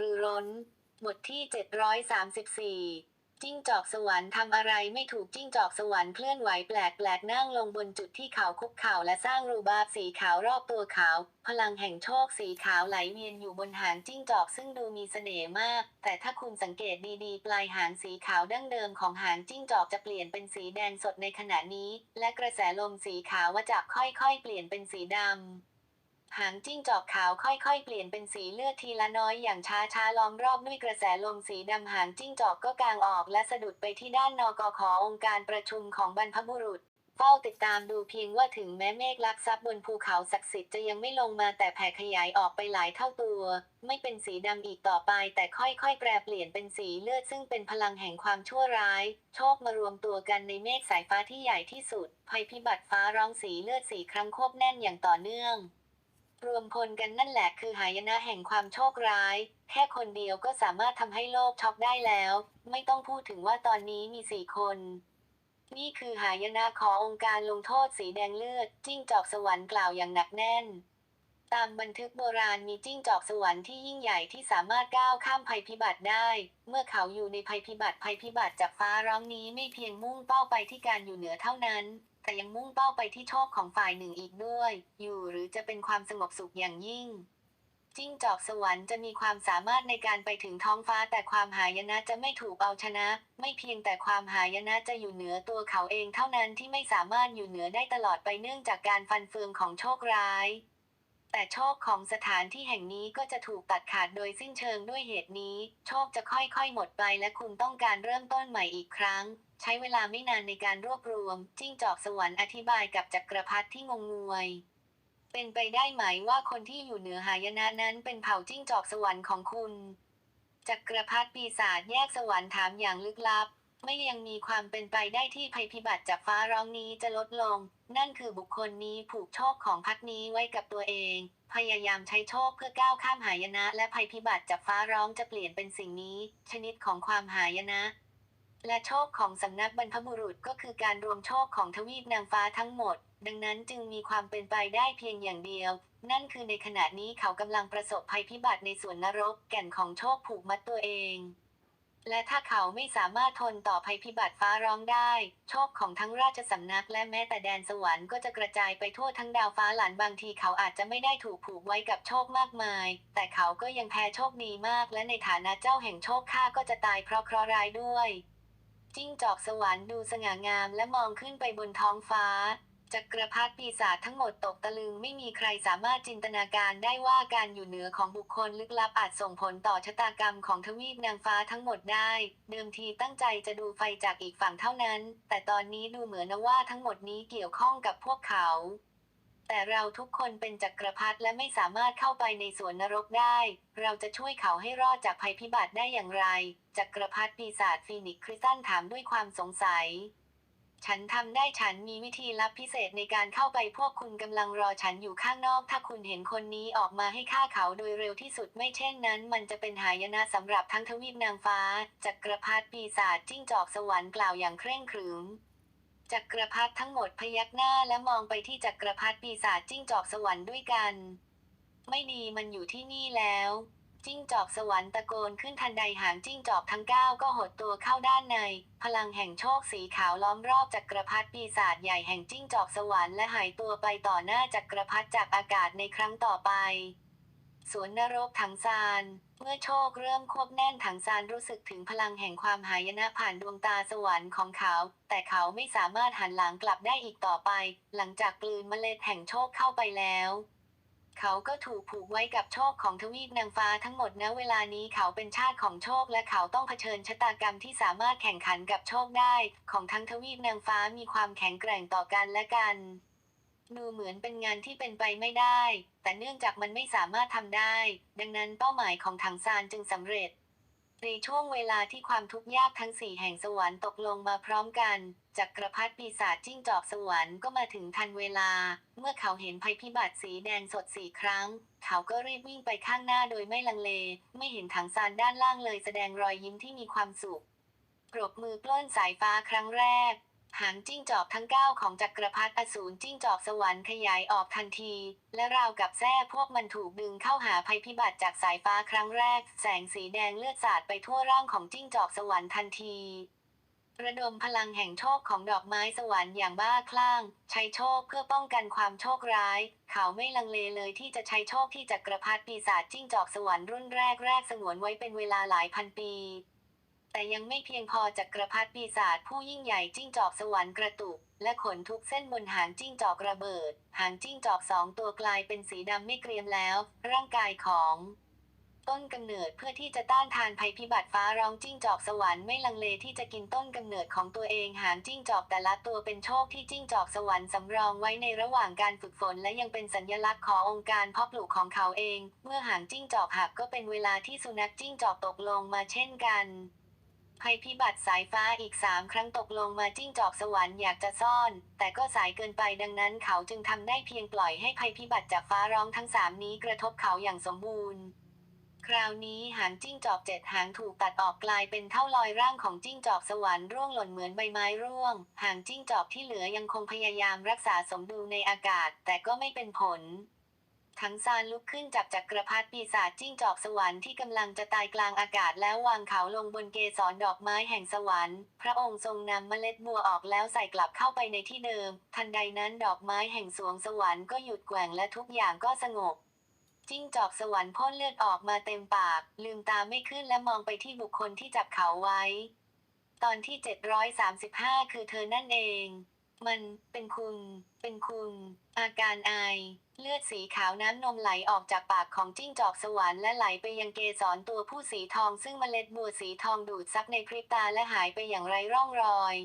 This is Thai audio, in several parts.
รือร้น บทที่ 734 จิ้งจอกสวรรค์ทำอะไรไม่ถูกจิ้งจอกสวรรค์เคลื่อนไหวแปลกแปลกนั่งลงบนจุดที่เขาคุกเข่าและสร้างรูบาบสีขาวรอบตัวขาว พลังแห่งโชคสีขาวไหลเวียนอยู่บนหางจิ้งจอกซึ่งดูมีเสน่ห์มาก แต่ถ้าคุณสังเกตดีๆ ปลายหางสีขาวดั้งเดิมของหางจิ้งจอกจะเปลี่ยนเป็นสีแดงสดในขณะนี้ และกระแสลมสีขาวว่าจะค่อยๆ เปลี่ยนเป็นสีดำ หางจิ้งจอกขาวค่อยๆ เปลี่ยนเป็นสีเลือดทีละน้อยอย่างช้าๆล้อมรอบด้วยกระแสลมสีดำหางจิ้งจอกก็กางออกและสะดุดไปที่ด้านนกขอองค์การประชุมของบรรพบุรุษเฝ้าติดตามดูเพียงว่าถึงแม้เมฆลักซับบนภูเขาศักดิ์สิทธิ์จะยังไม่ลงมาแต่แผ่ขยายออกไปหลายเท่าตัว ไม่เป็นสีดำอีกต่อไป แต่ค่อยๆแปรเปลี่ยนเป็นสีเลือดซึ่งเป็นพลังแห่งความชั่วร้าย โชคมารวมตัวกันในเมฆสายฟ้าที่ใหญ่ที่สุดภัยพิบัติฟ้าร้องสีเลือดสีครั้งควบแน่นอย่างต่อเนื่อง รวมพลกันนั่นแหละคือหายนะแห่งความโชคร้าย แค่คนเดียวก็สามารถทำให้โลกช็อกได้แล้ว ไม่ต้องพูดถึงว่าตอนนี้มีสี่คน นี่คือหายนะขององค์การลงโทษสีแดงเลือด จิ้งจอกสวรรค์กล่าวอย่างหนักแน่น ตามบันทึกโบราณมีจิ้งจอกสวรรค์ที่ยิ่งใหญ่ที่สามารถก้าวข้ามภัยพิบัติได้ เมื่อเขาอยู่ในภัยพิบัติภัยพิบัติจากฟ้าร้องนี้ไม่เพียงมุ่งเป้าไปที่การอยู่เหนือเท่านั้น แต่ยังมุ่งเป้าไปที่โชคของฝ่ายหนึ่งอีกด้วย อยู่หรือจะเป็นความสงบสุขอย่างยิ่ง จิ้งจอกสวรรค์จะมีความสามารถในการไปถึงท้องฟ้าแต่ความหายนะจะไม่ถูกเอาชนะ ไม่เพียงแต่ความหายนะจะอยู่เหนือตัวเขาเองเท่านั้นที่ไม่สามารถอยู่เหนือได้ตลอดไปเนื่องจากการฟันเฟืองของโชคร้าย แต่โชคของสถานที่แห่งนี้ก็จะถูกตัดขาดโดยสิ้นเชิงด้วยเหตุนี้ โชคจะค่อยๆ หมดไปและคุณต้องการเริ่มต้นใหม่อีกครั้ง ใช้เวลาไม่นานในการรวบรวม จิ้งจอกสวรรค์อธิบายกับจักรพรรดิที่งงงวย เป็นไปได้ไหมว่าคนที่อยู่เหนือหายนะนั้นเป็นเผ่าจิ้งจอกสวรรค์ของคุณ จักรพรรดิปีศาจแยกสวรรค์ถามอย่างลึกลับ ไม่ยังมีความเป็นไปได้ที่ภัยพิบัติจากฟ้าร้องนี้จะลดลง นั่นคือบุคคลนี้ผูกโชคของพักนี้ไว้กับตัวเอง พยายามใช้โชคเพื่อก้าวข้ามหายนะ และภัยพิบัติจากฟ้าร้องจะเปลี่ยนเป็นสิ่งนี้ ชนิดของความหายนะ และโชคของสำนักบรรพบุรุษก็คือการรวมโชคของทวีปนางฟ้าทั้งหมด ดังนั้นจึงมีความเป็นไปได้เพียงอย่างเดียว นั่นคือในขณะนี้เขากำลังประสบภัยพิบัติในสวนนรกแก่นของโชคผูกมัดตัวเอง และถ้าเขาไม่สามารถทนต่อภัยพิบัติฟ้าร้องได้ โชคของทั้งราชสำนักและแม้แต่แดนสวรรค์ก็จะกระจายไปทั่วทั้งดาวฟ้าหลานบางทีเขาอาจจะไม่ได้ถูกผูกไว้กับโชคมากมาย แต่เขาก็ยังแพ้โชคดีมาก และในฐานะเจ้าแห่งโชคข้าก็จะตายเพราะเคราะห์ร้ายด้วย จิ้งจอกสวรรค์ดูสง่างามและมองขึ้นไปบนท้องฟ้า จักรพรรดิปีศาจทั้งหมดตกตะลึงไม่มีใครสามารถจินตนาการได้ว่าการอยู่เหนือของบุคคลลึกลับอาจส่งผลต่อชะตากรรมของทวีปนางฟ้าทั้งหมดได้ เดิมทีตั้งใจจะดูไฟจากอีกฝั่งเท่านั้น แต่ตอนนี้ดูเหมือนว่าทั้งหมดนี้เกี่ยวข้องกับพวกเขาแต่เราทุกคนเป็นจักรพรรดิและไม่สามารถเข้าไปในสวนนรกได้ เราจะช่วยเขาให้รอดจากภัยพิบัติได้อย่างไร จักรพรรดิปีศาจฟีนิกซ์คริสตันถามด้วยความสงสัย ฉันทำได้ฉันมีวิธีลับพิเศษในการเข้าไปพวกคุณกำลังรอฉันอยู่ข้างนอก ถ้าคุณเห็นคนนี้ออกมาให้ฆ่าเขาโดยเร็วที่สุดไม่เช่นนั้น มันจะเป็นหายนะสำหรับทั้งทวีปนางฟ้าจักรพรรดิปีศาจจิ้งจอกสวรรค์กล่าวอย่างเคร่งขรึมจักรพรรดิทั้งหมดพยักหน้าและมองไปที่จักรพรรดิปีศาจจิ้งจอกสวรรค์ด้วยกัน ไม่ดีมันอยู่ที่นี่แล้ว จิ้งจอกสวรรค์ตะโกนขึ้นทันใดหางจิ้งจอกทั้งเก้าก็หดตัวเข้าด้านใน พลังแห่งโชคสีขาวล้อมรอบจักรพรรดิปีศาจใหญ่แห่งจิ้งจอกสวรรค์และหายตัวไปต่อหน้าจักรพรรดิจากอากาศในครั้งต่อไปสวนนรกถังซาน เมื่อโชคเริ่มควบแน่นถังซานรู้สึกถึงพลังแห่งความหายนะผ่านดวงตาสวรรค์ของเขา แต่เขาไม่สามารถหันหลังกลับได้อีกต่อไป หลังจากกลืนเมล็ดแห่งโชคเข้าไปแล้ว เขาก็ถูกผูกไว้กับโชคของทวีปนางฟ้าทั้งหมดณเวลานี้เขาเป็นชาติของโชคและเขาต้องเผชิญชะตากรรมที่สามารถแข่งขันกับโชคได้ ของทั้งทวีปนางฟ้ามีความแข็งแกร่งต่อกันและกัน ดูเหมือนเป็นงานที่เป็นไปไม่ได้ แต่เนื่องจากมันไม่สามารถทำได้ ดังนั้นเป้าหมายของถังซานจึงสำเร็จในช่วงเวลาที่ความทุกข์ยากทั้งสี่แห่งสวรรค์ตกลงมาพร้อมกัน จักรพรรดิปีศาจจิ้งจอกสวรรค์ก็มาถึงทันเวลา เมื่อเขาเห็นภัยพิบัติสีแดงสดสี่ครั้ง เขาก็รีบวิ่งไปข้างหน้าโดยไม่ลังเล ไม่เห็นถังซานด้านล่างเลยแสดงรอยยิ้มที่มีความสุขปรบมือปล้นสายฟ้าครั้งแรก หางจิ้งจอกทั้งเก้าของจักรพรรดิอสูรจิ้งจอกสวรรค์ขยายออกทันที และราวกับแท้พวกมันถูกดึงเข้าหาภัยพิบัติจากสายฟ้าครั้งแรก แสงสีแดงเลือดสาดไปทั่วร่างของจิ้งจอกสวรรค์ทันที ระดมพลังแห่งโชคของดอกไม้สวรรค์อย่างบ้าคลั่ง ใช้โชคเพื่อป้องกันความโชคร้าย เขาไม่ลังเลเลยที่จะใช้โชคที่จักรพรรดิปีศาจจิ้งจอกสวรรค์รุ่นแรกแรกสงวนไว้เป็นเวลาหลายพันปี แต่ยังไม่เพียงพอจักรพรรดิปีศาจผู้ยิ่งใหญ่จิ้งจอกสวรรค์กระตุก และขนทุกเส้นบนหางจิ้งจอกระเบิด หางจิ้งจอกสองตัวกลายเป็นสีดำไม่เกรียมแล้ว ร่างกายของ ต้นกำเนิดเพื่อที่จะต้านทานภัยพิบัติฟ้าร้องจิ้งจอกสวรรค์ไม่ลังเลที่จะกินต้นกำเนิดของตัวเองหางจิ้งจอกแต่ละตัวเป็นโชคที่จิ้งจอกสวรรค์สำรองไว้ในระหว่างการฝึกฝนและยังเป็นสัญลักษณ์ขององค์การเพาะปลูกของเขาเอง เมื่อหางจิ้งจอกหักก็เป็นเวลาที่สุนัขจิ้งจอกตกลงมาเช่นกันภัยพิบัติสายฟ้าอีกสามครั้งตกลงมาจิ้งจอกสวรรค์อยากจะซ่อน แต่ก็สายเกินไปดังนั้นเขาจึงทำได้เพียงปล่อยให้ภัยพิบัติจากฟ้าร้องทั้งสามนี้กระทบเขาอย่างสมบูรณ์ คราวนี้หางจิ้งจอกเจ็ดหางถูกตัดออกกลายเป็นเท่าลอยร่างของจิ้งจอกสวรรค์ร่วงหล่นเหมือนใบไม้ร่วง หางจิ้งจอกที่เหลือยังคงพยายามรักษาสมดุลในอากาศ แต่ก็ไม่เป็นผล ทั้งซานลุกขึ้นจับจักรพรรดิปีศาจจิ้งจอกสวรรค์ที่กำลังจะตายกลางอากาศแล้ววางเขาลงบนเกสรดอกไม้แห่งสวรรค์ พระองค์ทรงนำเมล็ดบัวออกแล้วใส่กลับเข้าไปในที่เดิม ทันใดนั้นดอกไม้แห่งสวงสวรรค์ก็หยุดแกว่งและทุกอย่างก็สงบ จิ้งจอกสวรรค์พ่นเลือดออกมาเต็มปาก ลืมตาไม่ขึ้นและมองไปที่บุคคลที่จับเขาไว้ ตอนที่ 735 คือเธอนั่นเอง มันเป็นคุณ เป็นคุณ อาการไอ เลือดสีขาวน้ำนมไหลออกจากปากของจิ้งจอกสวรรค์และไหลไปยังเกสรตัวผู้สีทองซึ่งเมล็ดบัวสีทองดูดซับในพริบตาและหายไปอย่างไร้ร่องรอย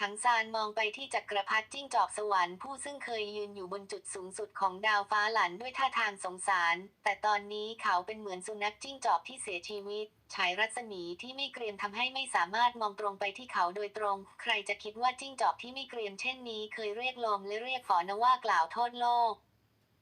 ทั้งซานมองไปที่จักรพรรดิจิ้งจอกสวรรค์ผู้ซึ่งเคยยืนอยู่บนจุดสูงสุดของดาวฟ้าหลันด้วยท่าทางสงสาร แต่ตอนนี้เขาเป็นเหมือนสุนัขจิ้งจอกที่เสียชีวิต ฉายรัศมีที่ไม่เกรียมทำให้ไม่สามารถมองตรงไปที่เขาโดยตรง ใครจะคิดว่าจิ้งจอกที่ไม่เกรียมเช่นนี้ เคยเรียกลมและเรียกฝอนว่ากล่าวโทษโลก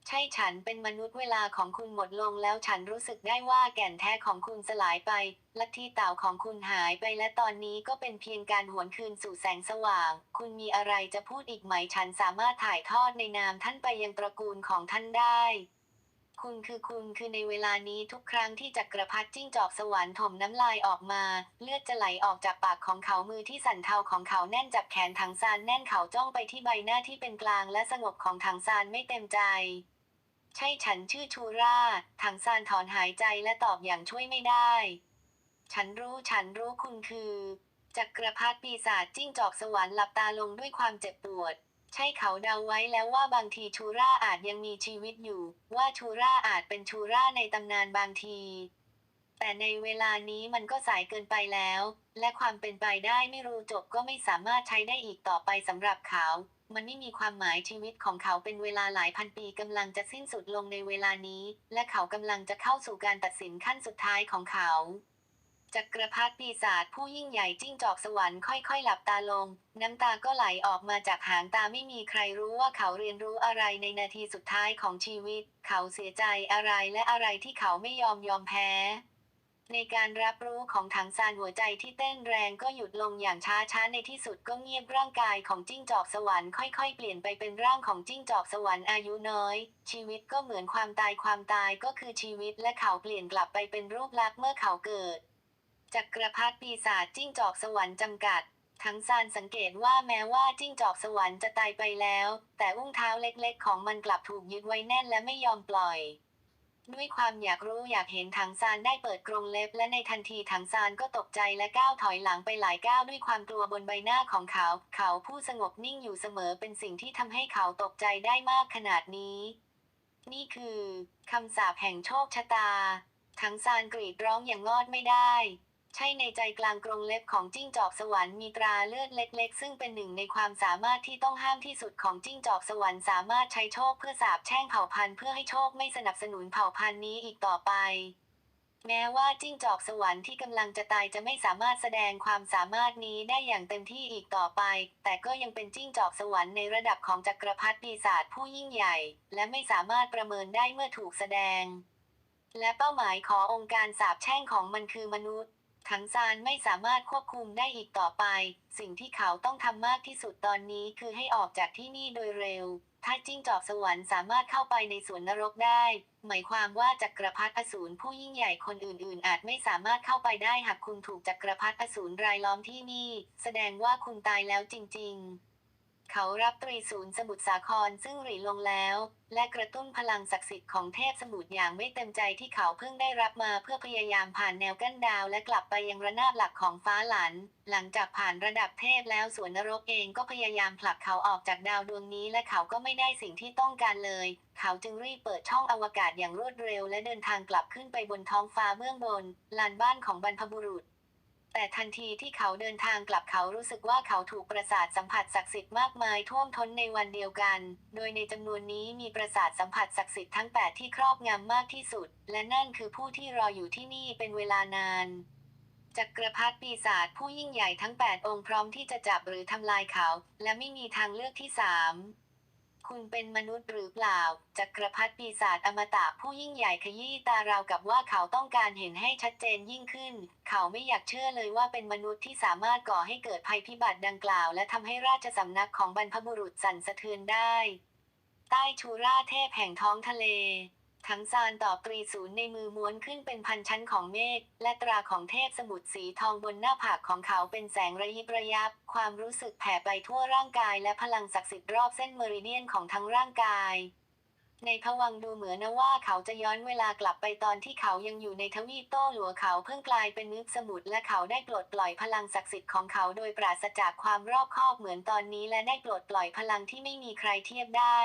ใช่ฉันเป็นมนุษย์เวลาของคุณหมดลงแล้วฉันรู้สึกได้ว่าแก่นแท้ของคุณสลายไป ลัทธิเต่าของคุณหายไปและตอนนี้ก็เป็นเพียงการหวนคืนสู่แสงสว่าง คุณมีอะไรจะพูดอีกไหมฉันสามารถถ่ายทอดในนามท่านไปยังตระกูลของท่านได้คุณคือคุณคือในเวลานี้ทุกครั้งที่จักรพรรดิจิ้งจอกสวรรค์ถมน้ำลายออกมา เลือดจะไหลออกจากปากของเขามือที่สั่นเทาของเขาแน่นจับแขนถังซานแน่นเขาจ้องไปที่ใบหน้าที่เป็นกลางและสงบของถังซานไม่เต็มใจ ใช่ฉันชื่อชูราถังซานถอนหายใจและตอบอย่างช่วยไม่ได้ ฉันรู้ฉันรู้คุณคือจักรพรรดิปีศาจจิ้งจอกสวรรค์หลับตาลงด้วยความเจ็บปวด ใช่เขาเดาไว้แล้วว่าบางทีชูราอาจยังมีชีวิตอยู่ ว่าชูราอาจเป็นชูราในตำนานบางที แต่ในเวลานี้มันก็สายเกินไปแล้ว และความเป็นไปได้ไม่รู้จบก็ไม่สามารถใช้ได้อีกต่อไปสำหรับเขา มันไม่มีความหมายชีวิตของเขาเป็นเวลาหลายพันปีกำลังจะสิ้นสุดลงในเวลานี้ และเขากำลังจะเข้าสู่การตัดสินขั้นสุดท้ายของเขาจักรพรรดิปีศาจผู้ยิ่งใหญ่จิ้งจอกสวรรค์ค่อยๆ หลับตาลง น้ำตาก็ไหลออกมาจากหางตาไม่มีใครรู้ว่าเขาเรียนรู้อะไรในนาทีสุดท้ายของชีวิต เขาเสียใจอะไรและอะไรที่เขาไม่ยอมยอมแพ้ ในการรับรู้ของถังซานหัวใจที่เต้นแรงก็หยุดลงอย่างช้าช้าๆในที่สุดก็เงียบร่างกายของจิ้งจอกสวรรค์ค่อยๆ เปลี่ยนไปเป็นร่างของจิ้งจอกสวรรค์อายุน้อย ชีวิตก็เหมือนความตายความตายก็คือชีวิตและเขาเปลี่ยนกลับไปเป็นรูปลักษณ์เมื่อเขาเกิดจักรพรรดิปีศาจจิ้งจอกสวรรค์จำกัดทั้งซานสังเกตว่าแม้ว่าจิ้งจอกสวรรค์จะตายไปแล้ว แต่อุ้งเท้าเล็กๆ ของมันกลับถูกยึดไว้แน่นและไม่ยอมปล่อย ด้วยความอยากรู้อยากเห็นถังซานได้เปิดกรงเล็บ และในทันทีถังซานก็ตกใจและก้าวถอยหลังไปหลายก้าวด้วยความกลัวบนใบหน้าของเขา เขาผู้สงบนิ่งอยู่เสมอเป็นสิ่งที่ทำให้เขาตกใจได้มากขนาดนี้ นี่คือคำสาปแห่งโชคชะตาถังซานกรีดร้องอย่างงอดไม่ได้ ใช่ในใจกลางกรงเล็บของจิ้งจอกสวรรค์มีตราเลือดเล็ก ๆ ซึ่งเป็นหนึ่งในความสามารถที่ต้องห้ามที่สุดของจิ้งจอกสวรรค์สามารถใช้โชคเพื่อสาบแช่งเผ่าพันธุ์เพื่อให้โชคไม่สนับสนุนเผ่าพันธุ์นี้อีกต่อไป แม้ว่าจิ้งจอกสวรรค์ที่กำลังจะตายจะไม่สามารถแสดงความสามารถนี้ได้อย่างเต็มที่อีกต่อไป แต่ก็ยังเป็นจิ้งจอกสวรรค์ในระดับของจักรพรรดิปีศาจผู้ยิ่งใหญ่ และไม่สามารถประเมินได้เมื่อถูกแสดง และเป้าหมายขององค์การสาบแช่งของมันคือมนุษย์ ถังซานไม่สามารถควบคุมได้อีกต่อไป สิ่งที่เขาต้องทำมากที่สุดตอนนี้คือให้ออกจากที่นี่โดยเร็ว ถ้าจิ้งจอกสวรรค์สามารถเข้าไปในสวนนรกได้ หมายความว่าจักรพรรดิอสูรผู้ยิ่งใหญ่คนอื่นๆ อาจไม่สามารถเข้าไปได้หากคุณถูกจักรพรรดิอสูรรายล้อมที่นี่ แสดงว่าคุณตายแล้วจริง ๆ เขารับตรีศูนย์สมุทรสาครซึ่งหรีลงแล้ว และกระตุ้นพลังศักดิ์สิทธิ์ของเทพสมุทรอย่างไม่เต็มใจที่เขาเพิ่งได้รับมาเพื่อพยายามผ่านแนวกั้นดาวและกลับไปยังระนาบหลักของฟ้าหลัน หลังจากผ่านระดับเทพแล้วสวนนรกเองก็พยายามผลักเขาออกจากดาวดวงนี้และเขาก็ไม่ได้สิ่งที่ต้องการเลย เขาจึงรีบเปิดช่องอวกาศอย่างรวดเร็ว และเดินทางกลับขึ้นไปบนท้องฟ้าเบื้องบนลานบ้านของบรรพบุรุษ แต่ทันทีที่เขาเดินทางกลับเขารู้สึกว่าเขาถูกประสาทสัมผัสศักดิ์สิทธิ์มากมายท่วมท้นในวันเดียวกัน โดยในจำนวนนี้มีประสาทสัมผัสศักดิ์สิทธิ์ทั้ง 8 ที่ครอบงำมากที่สุด และนั่นคือผู้ที่รออยู่ที่นี่เป็นเวลานานจักรพรรดิปีศาจผู้ยิ่งใหญ่ทั้ง 8 องค์พร้อมที่จะจับหรือทำลายเขา และไม่มีทางเลือกที่สาม คุณเป็นมนุษย์หรือเปล่า จักรพรรดิปีศาจอมตะผู้ยิ่งใหญ่ขยี้ตาราวกับว่าเขาต้องการเห็นให้ชัดเจนยิ่งขึ้น เขาไม่อยากเชื่อเลยว่าเป็นมนุษย์ที่สามารถก่อให้เกิดภัยพิบัติดังกล่าว และทำให้ราชสำนักของบรรพบุรุษสั่นสะเทือนได้ ใต้ชูราเทพแห่งท้องทะเล ทั้งซานตอบตรีศูนย์ในมือม้วนขึ้นเป็นพันชั้นของเมฆและตราของเทพสมุทรสีทองบนหน้าผากของเขาเป็นแสงระยิบระยับ ความรู้สึกแผ่ไปทั่วร่างกายและพลังศักดิ์สิทธิ์รอบเส้นเมริเดียนของทั้งร่างกาย ในผวังดูเหมือนนะว่าเขาจะย้อนเวลากลับไปตอนที่เขายังอยู่ในทวีปโต้หลัวเขาเพิ่งกลายเป็นนึกสมุทรและเขาได้ปลดปล่อยพลังศักดิ์สิทธิ์ของเขาโดยปราศจากความรอบคอบเหมือนตอนนี้และได้ปลดปล่อยพลังที่ไม่มีใครเทียบได้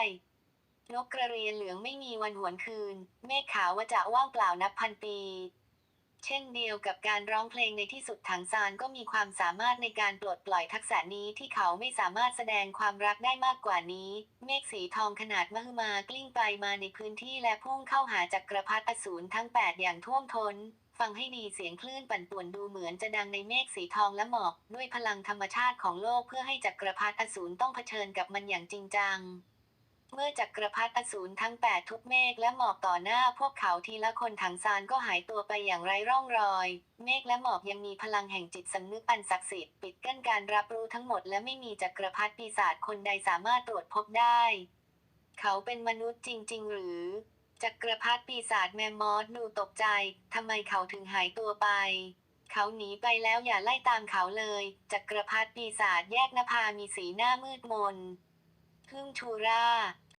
นกกระเรียนเหลืองไม่มีวันหวนคืน เมฆขาวว่าจะว่างเปล่านับพันปี เช่นเดียวกับการร้องเพลงในที่สุดถังซานก็มีความสามารถในการปลดปล่อยทักษะนี้ที่เขาไม่สามารถแสดงความรักได้มากกว่านี้ เมฆสีทองขนาดมหึมากลิ้งไปมาในพื้นที่และพุ่งเข้าหาจักรพรรดิอสูรทั้ง 8 อย่างท่วมท้นฟังให้ดีเสียงคลื่นปั่นป่วนดูเหมือนจะดังในเมฆสีทองและหมอก ด้วยพลังธรรมชาติของโลกเพื่อให้จักรพรรดิอสูรต้องเผชิญกับมันอย่างจริงจัง เมื่อจักรพรรดิอสูรทั้ง8ทุกเมฆและหมอกต่อหน้าพวกเขาทีละคนถังซานก็หายตัวไปอย่างไร้ร่องรอย เมฆและหมอกยังมีพลังแห่งจิตสำนึกอันศักดิ์สิทธิ์ปิดกั้นการรับรู้ทั้งหมดและไม่มีจักรพรรดิปีศาจคนใดสามารถตรวจพบได้ เขาเป็นมนุษย์จริง ๆ หรือ จักรพรรดิปีศาจแมมมอสดูตกใจทำไมเขาถึงหายตัวไป เขาหนีไปแล้วอย่าไล่ตามเขาเลย จักรพรรดิปีศาจแยกนภามีสีหน้ามืดมน พึ่งชูรา